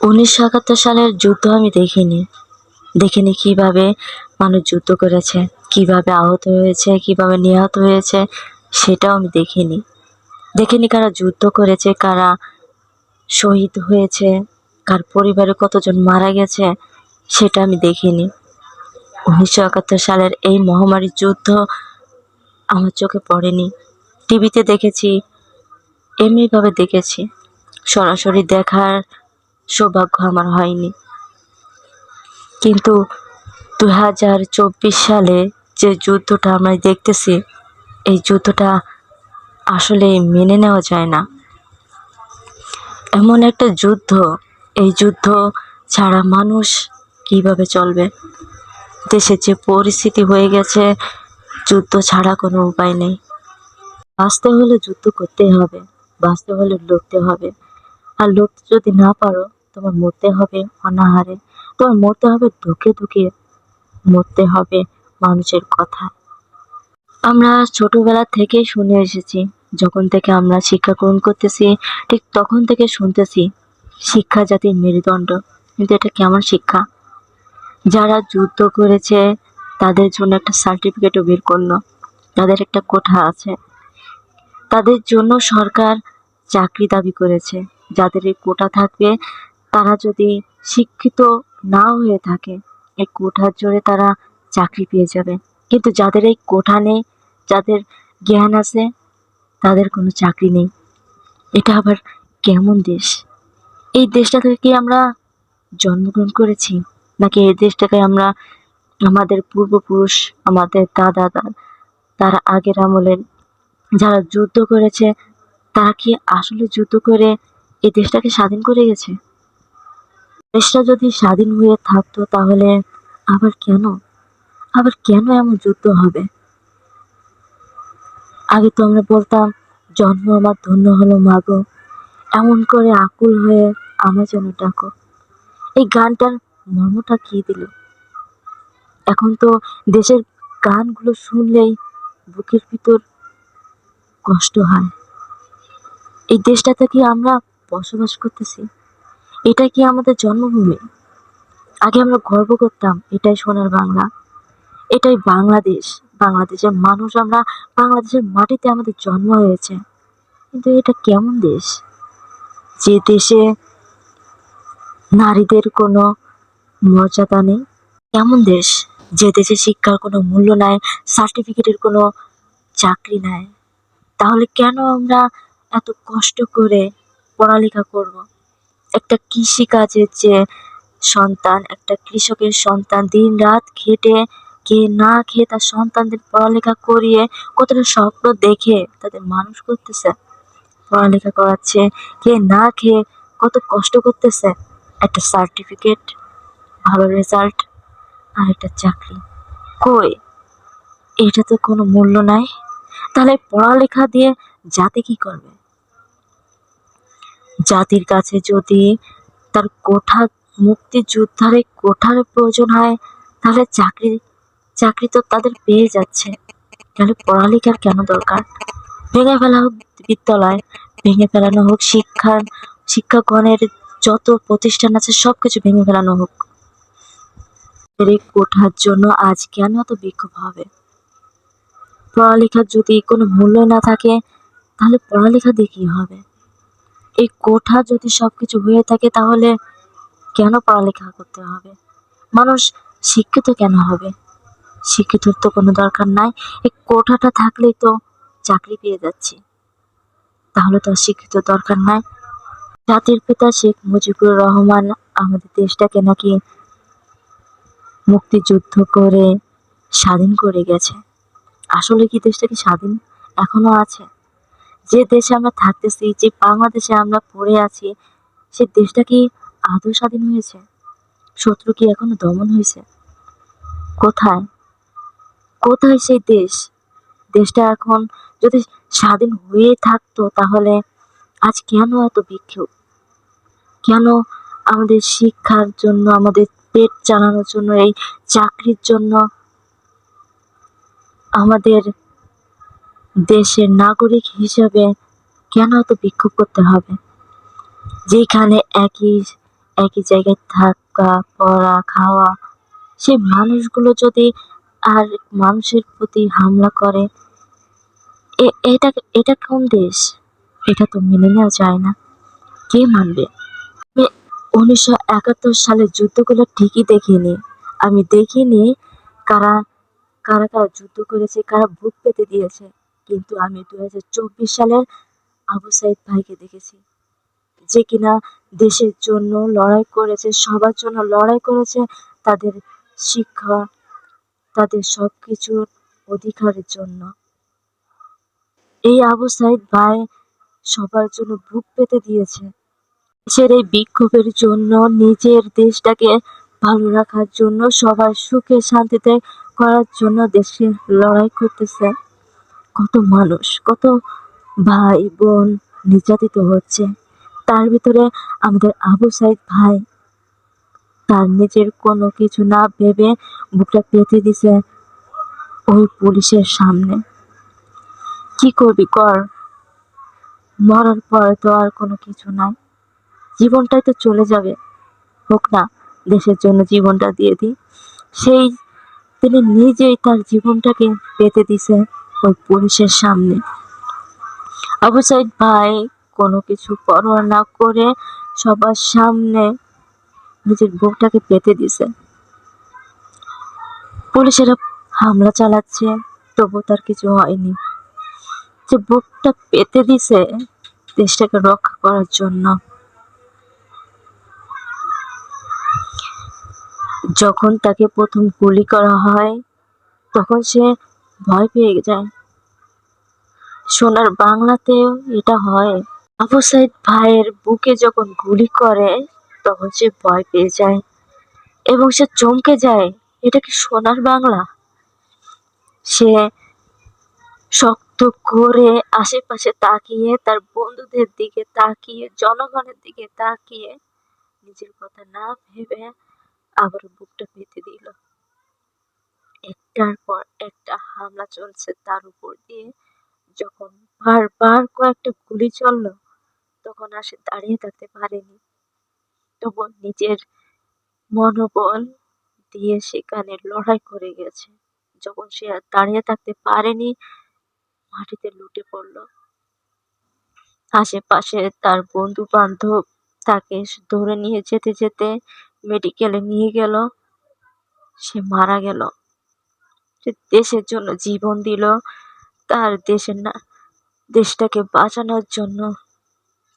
উনিশশো একাত্তর সালের যুদ্ধ আমি দেখিনি। দেখিনি কীভাবে মানুষ যুদ্ধ করেছে, কীভাবে আহত হয়েছে, কীভাবে নিহত হয়েছে, সেটাও আমি দেখিনি। দেখিনি কারা যুদ্ধ করেছে, কারা শহীদ হয়েছে, কার পরিবারে কতজন মারা গেছে, সেটা আমি দেখিনি। উনিশশো একাত্তর সালের এই মহামারীর যুদ্ধ আমার চোখে পড়েনি। টিভিতে দেখেছি, এমনিভাবে দেখেছি। সরাসরি দেখার সৌভাগ্য আমার হয়নি। কিন্তু দু হাজার চব্বিশ সালে যে যুদ্ধটা আমরা দেখতেছি, এই যুদ্ধটা আসলে মেনে নেওয়া যায় না। এমন একটা যুদ্ধ, এই যুদ্ধ ছাড়া মানুষ কীভাবে চলবে? দেশের যে পরিস্থিতি হয়ে গেছে, যুদ্ধ ছাড়া কোনো উপায় নেই। বাঁচতে হলে যুদ্ধ করতেই হবে, বাঁচতে হলে লড়তে হবে। আর লড়তে যদি না পারো তোমার মরতে হবে অনাহারে। তোমার মরতে হবে ধুকে ধুকে মরতে হবে মানুষের কথা আমরা ছোটবেলা থেকেই শুনে এসেছি, যখন থেকে আমরা শিক্ষা গ্রহণ করতেছি, ঠিক তখন থেকে শুনতেছি শিক্ষা জাতির মেরুদণ্ড। কিন্তু এটা কেমন শিক্ষা? যারা যুদ্ধ করেছে, তাদের জন্য একটা সার্টিফিকেটও বের করল। তাদের একটা কোঠা আছে। তাদের জন্য সরকার চাকরি দাবি করেছে। যাদের এই কোটা থাকবে তারা যদি শিক্ষিত নাও হয়ে থাকে, এই কোঠার জোরে তারা চাকরি পেয়ে যাবে। কিন্তু যাদের এই কোঠা নেই, যাদের জ্ঞান আছে, তাদের কোনো চাকরি নেই। এটা আবার কেমন দেশ? এই দেশটা থেকে আমরা জন্মগ্রহণ করেছি? নাকি এই দেশটাকে আমরা আমাদের পূর্বপুরুষ, আমাদের দাদা তার আগের আমলের যারা যুদ্ধ করেছে, তারা কি আসলে যুদ্ধ করে এই দেশটাকে স্বাধীন করে গেছে? দেশটা যদি স্বাধীন হয়ে থাকতো তাহলে আবার কেন? আবার কেন এমন যুদ্ধ হবে? আগে তো আমরা বলতাম, জন্ম আমার ধন্য হলো মাগো এমন করে আকুল হয়ে আমার যেন ডাকো। এই গানটার মর্মটা কি দিল? এখন তো দেশের গানগুলো শুনলেই বুকের ভিতর কষ্ট হয়। এই দেশটাতে কি আমরা বসবাস করতেছি? এটা কি আমাদের জন্মভূমি? আগে আমরা গর্ব করতাম, এটাই সোনার বাংলা। এটাই বাংলাদেশ। বাংলাদেশের মানুষ আমরা, বাংলাদেশের মাটিতে আমাদের জন্ম হয়েছে। কিন্তু এটা কেমন দেশ? যে দেশে নারীদের কোনো মর্যাদা নেই, কেমন দেশ? যে দেশে শিক্ষার কোনো মূল্য নাই সার্টিফিকেটের কোনো চাকরি নাই, তাহলে কেন আমরা এত কষ্ট করে পড়ালেখা করব? একটা কৃষিকাজের যে সন্তান, একটা কৃষকের সন্তান দিন রাত খেটে, কে না খেয়ে তার সন্তানদের পড়ালেখা করিয়ে কতটা স্বপ্ন দেখে তাদের মানুষ করতেছে, পড়ালেখা করাচ্ছে, কে না খেয়ে কত কষ্ট করতেছে, একটা সার্টিফিকেট ভালো রেজাল্ট আর একটা চাকরি। কই? এটা তো কোনো মূল্য নাই। তাহলে পড়ালেখা দিয়ে যাতে কি করবে? জাতির কাছে যদি তার কোঠা মুক্তিযোদ্ধারে কোঠার প্রয়োজন হয়, তাহলে চাকরি চাকরি তো তাদের পেয়ে যাচ্ছে। তাহলে পড়ালেখার কেন দরকার? ভেঙে ফেলা হোক বিদ্যালয়, ভেঙে ফেলানো হোক শিক্ষার শিক্ষাগণের যত প্রতিষ্ঠান আছে সব কিছু ভেঙে ফেলানো হোক। এই কোঠার জন্য আজ কেন এত বিক্ষোভ হবে? পড়ালেখার যদি কোনো মূল্য না থাকে, তাহলে পড়ালেখা দিয়ে কি হবে? এই কোঠা যদি সবকিছু হয়ে থাকে, তাহলে কেন পড়ালেখা করতে হবে? মানুষ শিক্ষিত কেন হবে? শিক্ষিতর তো কোনো দরকার নাই। এই কোঠাটা থাকলেই তো চাকরি পেয়ে যাচ্ছে। তাহলে তো শিক্ষিত দরকার নাই। জাতির পিতা শেখ মুজিবুর রহমান আমাদের দেশটাকে নাকি মুক্তিযুদ্ধ করে স্বাধীন করে গেছে। আসলে কি দেশটা কি স্বাধীন এখনও আছে? যে দেশে আমরা থাকতেছি, যে বাংলাদেশে আমরা পড়ে আছি, সে দেশটা কি আদৌ স্বাধীন হয়েছে? শত্রু কি এখনও দমন হয়েছে? কোথায়? কোথায় সেই দেশ? দেশটা এখন যদি স্বাধীন হয়ে থাকতো, তাহলে আজ কেন এত বিক্ষোভ? কেন আমাদের শিক্ষার জন্য, আমাদের পেট চালানোর জন্য, এই চাকরির জন্য আমাদের দেশের নাগরিক হিসেবে কেন এত বিক্ষোভ করতে হবে? যেখানে একই একই জায়গায় থাকা, পড়া, খাওয়া, সেই মানুষগুলো যদি আর মানুষের প্রতি হামলা করে এটা এটা কোন দেশ? এটা তো মেনে নেওয়া যায় না। কে মানবে? উনিশশো একাত্তর সালে যুদ্ধগুলো ঠিকই দেখিনি। আমি দেখিনি কারা কারা কারা যুদ্ধ করেছে, কারা বুক পেতে দিয়েছে। কিন্তু আমি দু হাজার চব্বিশ সালের আবু সাইদ ভাইকে দেখেছি, যে কিনা দেশের জন্য লড়াই করেছে, সবার জন্য লড়াই করেছে, তাদের শিক্ষা, তাদের সব কিছুর অধিকারের জন্য। এই আবু সাইদ ভাই সবার জন্য বুক পেতে দিয়েছে। দেশের এই বিক্ষোভের জন্য, নিজের দেশটাকে ভালো রাখার জন্য, সবার সুখে শান্তিতে করার জন্য দেশে লড়াই করতেছে। কত মানুষ, কত ভাই, বোন নির্যাতিত হচ্ছে। তার ভিতরে আমাদের আবু সাইদ ভাই, তার নিজের কোনো কিছু না ভেবে বুকটা পেতে দিছে ওই পুলিশের সামনে। কি করবি কর? মরার পরে তো আর কোনো কিছু নাই। জীবনটাই তো চলে যাবে। হোক না, দেশের জন্য জীবনটা দিয়ে দিই। সেই তিনি নিজেই তার জীবনটাকে পেতে দিছে। ওই পুলিশের সামনে। আবু সাইদ ভাই কোনো কিছু পরোয়া না করে সবার সামনে নিজের বুকটাকে পেতে দিছে পুলিশেরা হামলা চালাচ্ছে, তবু তার কিছু হয়নি। যে বুকটা পেতে দিছে দেশটাকে রক্ষা করার জন্য। যখন তাকে প্রথম গুলি করা হয়, তখন সে ভয় পেয়ে যায়। সোনার বাংলাতেও এটা হয়। আবু সাইদ ভাইয়ের বুকে যখন গুলি করে, তখন সে ভয় পেয়ে যায় এবং সে চমকে যায়। এটা কি সোনার বাংলা? সে শক্ত করে আশেপাশে তাকিয়ে, তার বন্ধুদের দিকে তাকিয়ে, জনগণের দিকে তাকিয়ে নিজের কথা না ভেবে আবার বুকটা পেতে দিল। একটার পর একটা হামলা চলছে তার উপর দিয়ে। যখন বারবার কয়েকটা গুলি চলল, তখন আর সে দাঁড়িয়ে থাকতে পারেনি। তবু নিজের মনোবল দিয়ে সেখানে লড়াই করে গেছে। যখন সে আর দাঁড়িয়ে থাকতে পারেনি, মাটিতে লুটে পড়ল। আশেপাশে তার বন্ধু বান্ধব তাকে ধরে নিয়ে যেতে যেতে মেডিকেলে নিয়ে গেল। সে মারা গেল। দেশের জন্য জীবন দিল, তার দেশের না, দেশটাকে বাঁচানোর জন্য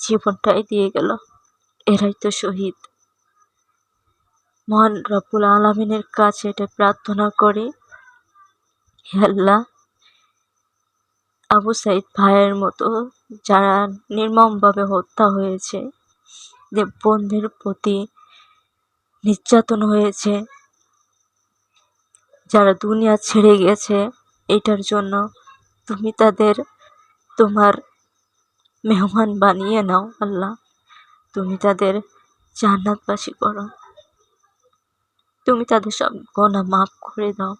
জীবনটাই দিয়ে গেল। এরাই তো শহীদ। মহান রব্বুল আলমিনের কাছে এটা প্রার্থনা করে, হে আল্লাহ, আবু সাইদ ভাইয়ের মতো যারা নির্মমভাবে হত্যা হয়েছে যে বন্ধের প্রতি নির্যাতন হয়েছে যারা দুনিয়া ছেড়ে গেছে, এটার জন্য তুমি তাদের তোমার মেহমান বানিয়ে নাও, আল্লাহ। তুমি তাদের জান্নাতবাসী করো। তুমি তাদের সব গোনা মাফ করে দাও।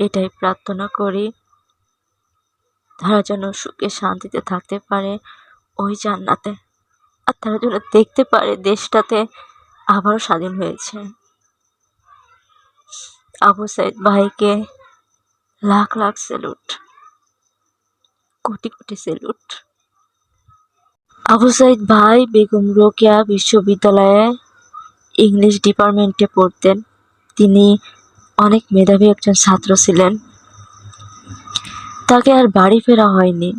এটাই প্রার্থনা করি, তারা যেন সুখে শান্তিতে থাকতে পারে ওই জান্নাতে। আর তারা যেন দেখতে পারে দেশটাতে আবারও স্বাধীন হয়েছে। আবু সাইদ ভাইকে লাখ লাখ স্যালুট, কোটি কোটি স্যালুট। আবু সাইদ ভাই বেগম রোকেয়া বিশ্ববিদ্যালয়ে ইংলিশ ডিপার্টমেন্টে পড়তেন। তিনি অনেক মেধাবী একজন ছাত্র ছিলেন। তাকে আর বাড়ি ফেরা হয়নি।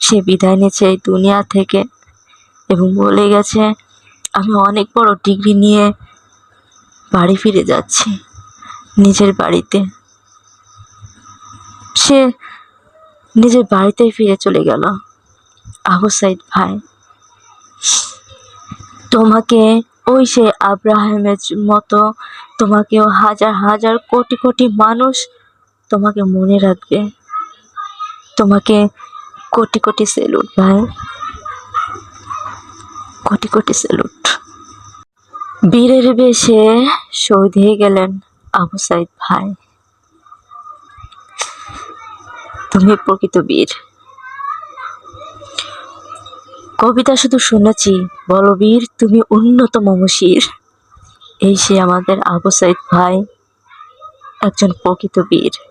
সে বিদায় নিয়েছে এই দুনিয়া থেকে এবং বলে গেছে, আমি অনেক বড় ডিগ্রি নিয়ে বাড়ি ফিরে যাচ্ছি। নিজের বাড়িতে। সে নিজের বাড়িতেই ফিরে চলে গেল। আবু সাইদ ভাই, তোমাকে ওই সে আব্রাহামের মতো তোমাকেও হাজার হাজার কোটি কোটি মানুষ তোমাকে মনে রাখবে। তোমাকে কোটি কোটি সেলুট ভাই, কোটি কোটি সেলুট। বীরের বেশে হয়ে গেলেন। আবু সাইদ ভাই। তুমি প্রকৃত বীর। কবিতা শুধু শুনেছি বলবীর তুমি উন্নত মমশির এই সে আমাদের আবু সাইদ ভাই, একজন প্রকৃত বীর।